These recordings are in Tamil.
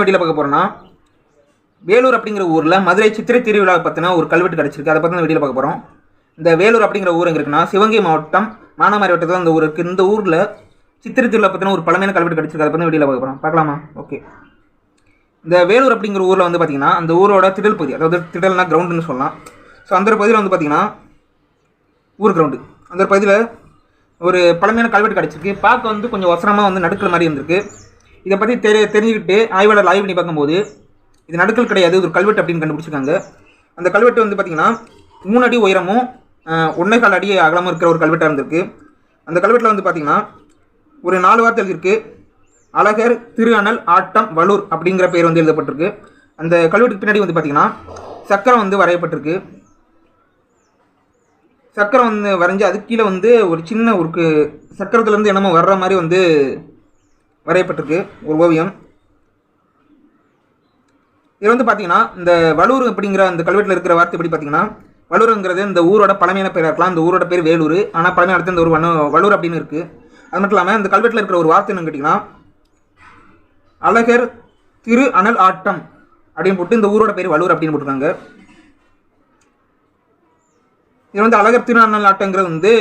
வீடியோவில் பார்க்க போகிறோன்னா வேலூர் அப்படிங்கிற ஊரில் மதுரை சித்திரை திருவிழா பற்றின ஒரு கல்வெட்டு கிடச்சிருக்கு. அதை பற்றி இந்த வீடியோவில் பார்க்க போகிறோம் இந்த வேலூர் அப்படிங்கிற ஊர் எங்கே இருக்குன்னா சிவகங்கை மாவட்டம் மானாமாரி வட்டத்தில் அந்த ஊர் இருக்குது இந்த ஊரில் சித்திரை திருவிழா பற்றின ஒரு பழமையான கல்வெட்டு கிடச்சிருக்கு. அதை பற்றி வெளியில் பார்க்க போகிறோம் பார்க்கலாமா? ஓகே. இந்த வேலூர் அப்படிங்கிற ஊரில் வந்து பார்த்திங்கன்னா அந்த ஊரோட திடல் பகுதி அதாவது திடல்னா கிரவுண்டுன்னு சொல்லலாம். ஸோ அந்த ஒரு பகுதியில் வந்து பார்த்திங்கன்னா ஊர் கிரவுண்டு அந்த ஒரு பகுதியில் ஒரு பழமையான கல்வெட்டு கிடச்சிருக்கு. பார்க்க வந்து கொஞ்சம் வசனமாக வந்து நடுக்கிற மாதிரி இருந்திருக்கு. இதை பற்றி தெரி தெரிஞ்சுக்கிட்டு ஆய்வாளர் ஆய்வு பண்ணி பார்க்கும்போது இது நடுக்கல் கிடையாது ஒரு கல்வெட்டு அப்படின்னு கண்டுபிடிச்சிருக்காங்க. அந்த கல்வெட்டு வந்து பார்த்திங்கன்னா மூணு அடி உயரமும் ஒன்றே கால் அடி அகலமும் இருக்கிற ஒரு கல்வெட்டாக இருந்திருக்கு. அந்த கல்வெட்டில் வந்து பார்த்திங்கன்னா ஒரு நாலு வார்த்தை எழுதியிருக்கு அழகர் திரு அனல் ஆட்டம் வலூர் அப்படிங்கிற பேர் வந்து எழுதப்பட்டிருக்கு. அந்த கல்வெட்டுக்கு பின்னாடி வந்து பார்த்திங்கன்னா சக்கரம் வந்து வரையப்பட்டிருக்கு. சக்கரம் வந்து வரைஞ்சி அதுக்கு கீழே வந்து ஒரு சின்ன ஒரு சக்கரத்துலேருந்து என்னமோ வர்ற மாதிரி வந்து வரையப்பட்டிருக்கு ஒரு ஓவியம். இது வந்து பார்த்தீங்கன்னா இந்த வலூர் அப்படிங்கிற அந்த கல்வெட்டில் இருக்கிற வார்த்தை எப்படி பார்த்தீங்கன்னா வலூருங்கிறது இந்த ஊரோட பழமையான பேராக இருக்கலாம். இந்த ஊரோட பேர் வேலூர். ஆனால் பழமையான இடத்துல இந்த ஒரு வண்ண வலூர் அப்படின்னு இருக்குது அது மட்டும் இல்லாமல் இந்த கல்வெட்டில் இருக்கிற ஒரு வார்த்தை என்னன்னு கேட்டிங்கன்னா அழகர் திரு அனல் ஆட்டம் அப்படின்னு போட்டு இந்த ஊரோட பேர் வலூர் அப்படின்னு போட்டிருக்காங்க. இது வந்து அழகர் திரு அனல் ஆட்டங்கிறது வந்து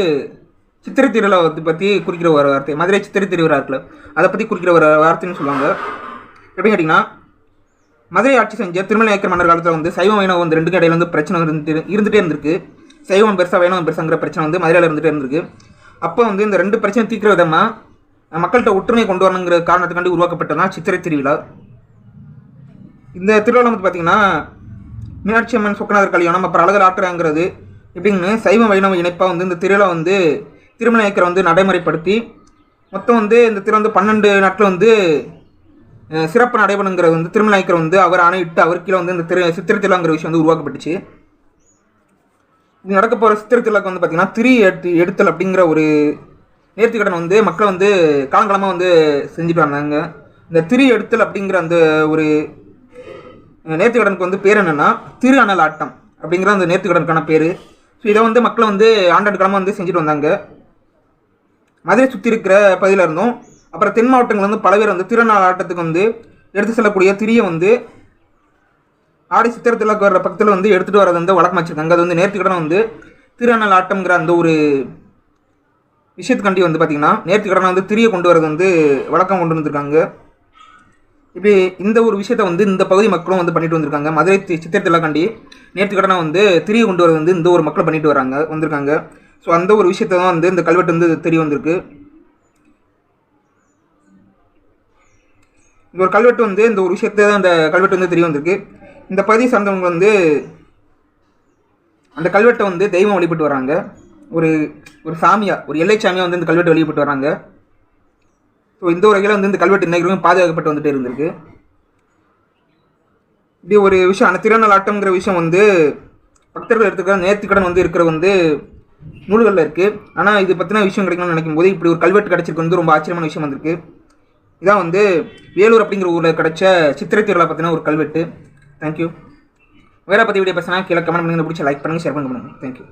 சித்திரை திருவிழாவை பற்றி குறிக்கிற ஒரு வார்த்தை. மதுரை சித்திரை திருவிழா இருக்குல்ல அதை பற்றி குறிக்கிற ஒரு வார்த்தைன்னு சொல்லுவாங்க. எப்படின்னு கேட்டிங்கன்னா மதுரை ஆட்சி செஞ்ச திருமலை ஏக்கர் மன்னர் காலத்தில் வந்து சைவம் வைணவம் வந்து ரெண்டுக்கு இடையில வந்து பிரச்சனை இருந்துட்டு இருந்துகிட்டே இருந்திருக்கு. சைவம் பெருசாக வைணவம் பெருசாங்கிற பிரச்சனை வந்து மதுரையில் இருந்துகிட்டே இருந்திருக்கு. அப்போ வந்து இந்த ரெண்டு பிரச்சனை தீர்க்கிற விதமாக மக்கள்கிட்ட ஒற்றுமை கொண்டு வரணுங்கிற காரணத்துக்காண்டி உருவாக்கப்பட்டதான் சித்திரை திருவிழா இந்த திருவிழா வந்து பார்த்தீங்கன்னா மீனாட்சி அம்மன் சொக்கநாதர் கல்யாணம் அப்புறம் அழகர் ஆட்டுறாங்கிறது இப்படின்னு சைவ வைணவ இணைப்பாக வந்து இந்த திருவிழா வந்து திருமண இயக்கரை வந்து நடைமுறைப்படுத்தி மொத்தம் வந்து இந்த திரு வந்து பன்னெண்டு நாட்கள் வந்து சிறப்பு நடைபெறுங்கிறது வந்து திருமண இயக்கர் வந்து அவர் ஆணையிட்டு அவர் கீழே வந்து இந்த திரு சித்திரை திருவிழாங்கிற விஷயம் வந்து உருவாக்கப்பட்டுச்சு. இது நடக்க போகிற சித்திரை திருவிழாக்கு வந்து பார்த்திங்கன்னா திரி எடுத்து எடுத்தல் அப்படிங்கிற ஒரு நேர்த்திக்கடன் வந்து மக்கள் வந்து காலங்காலமாக வந்து செஞ்சுட்டு வந்தாங்க. இந்த திரி எடுத்தல் அப்படிங்கிற அந்த ஒரு நேர்த்திக்கடனுக்கு வந்து பேர் என்னன்னா திரு அனல் ஆட்டம் அப்படிங்கிற அந்த நேர்த்திக்கடனுக்கான பேர். ஸோ இதை வந்து மக்களை வந்து ஆண்டாண்டு காலமாக வந்து செஞ்சுட்டு வந்தாங்க. மதுரை சுற்றி இருக்கிற பகுதியில் இருந்தும் அப்புறம் தென் மாவட்டங்கள் வந்து பல பேர் வந்து திருநாள் ஆட்டத்துக்கு வந்து எடுத்து செல்லக்கூடிய திரியை வந்து ஆடி சித்திரத்தில் வர்ற பக்கத்தில் வந்து எடுத்துகிட்டு வரது வந்து வழக்கம் வச்சுருக்காங்க. அது வந்து நேர்த்திக்கடன் வந்து திருநாள் ஆட்டம்ங்கிற அந்த ஒரு விஷயத்துக்காண்டி வந்து பார்த்திங்கன்னா நேர்த்திக்கடனை வந்து திரியை கொண்டு வரது வந்து வழக்கம் கொண்டு வந்திருக்காங்க. இப்படி இந்த ஒரு விஷயத்த வந்து இந்த பகுதி மக்களும் வந்து பண்ணிட்டு வந்திருக்காங்க. மதுரை தி- நேற்று நேர்த்திக்கடனை வந்து திரியை கொண்டு வரது வந்து இந்த ஒரு மக்கள் பண்ணிட்டு வராங்க வந்திருக்காங்க. ஸோ அந்த ஒரு விஷயத்தை தான் வந்து இந்த கல்வெட்டு வந்து தெரிய வந்திருக்கு. இந்த ஒரு கல்வெட்டு வந்து இந்த ஒரு விஷயத்தை தான் இந்த கல்வெட்டு வந்து தெரிய வந்திருக்கு. இந்த பகுதி சார்ந்தவங்க வந்து அந்த கல்வெட்டை வந்து தெய்வம் வழிபட்டு வராங்க. ஒரு ஒரு சாமியாக ஒரு எல்லை சாமியாக வந்து இந்த கல்வெட்டு வழிபட்டு வராங்க. ஸோ இந்த ஒரு வகையில் வந்து இந்த கல்வெட்டு இன்னைக்கு பாதுகாக்கப்பட்டு வந்துட்டு இருந்திருக்கு. இப்படி ஒரு விஷயம் அந்த திருநாள் ஆட்டம்ங்கிற விஷயம் வந்து பக்தர்கள் எடுத்துக்கிற நேர்த்திக்கடன் வந்து இருக்கிற வந்து நூல்களில் இருக்குது ஆனால் இது பற்றின விஷயம் கிடைக்கணும்னு நினைக்கும் போது இப்படி ஒரு கல்வெட்டு கிடச்சிருக்கு வந்து ரொம்ப ஆச்சரியமான விஷயம் வந்திருக்கு. இதான் வந்து வேலூர் அப்படிங்கிற ஊரில் கிடச்ச சித்திரை திருவிழா பற்றின ஒரு கல்வெட்டு. தேங்க்யூ வேற பற்றி வீடியோ பேசினா கீழே கமெண்ட் பண்ணுங்க. பிடிச்ச லைக் பண்ணுங்கள் ஷேர் பண்ணுங்க. தேங்க்யூ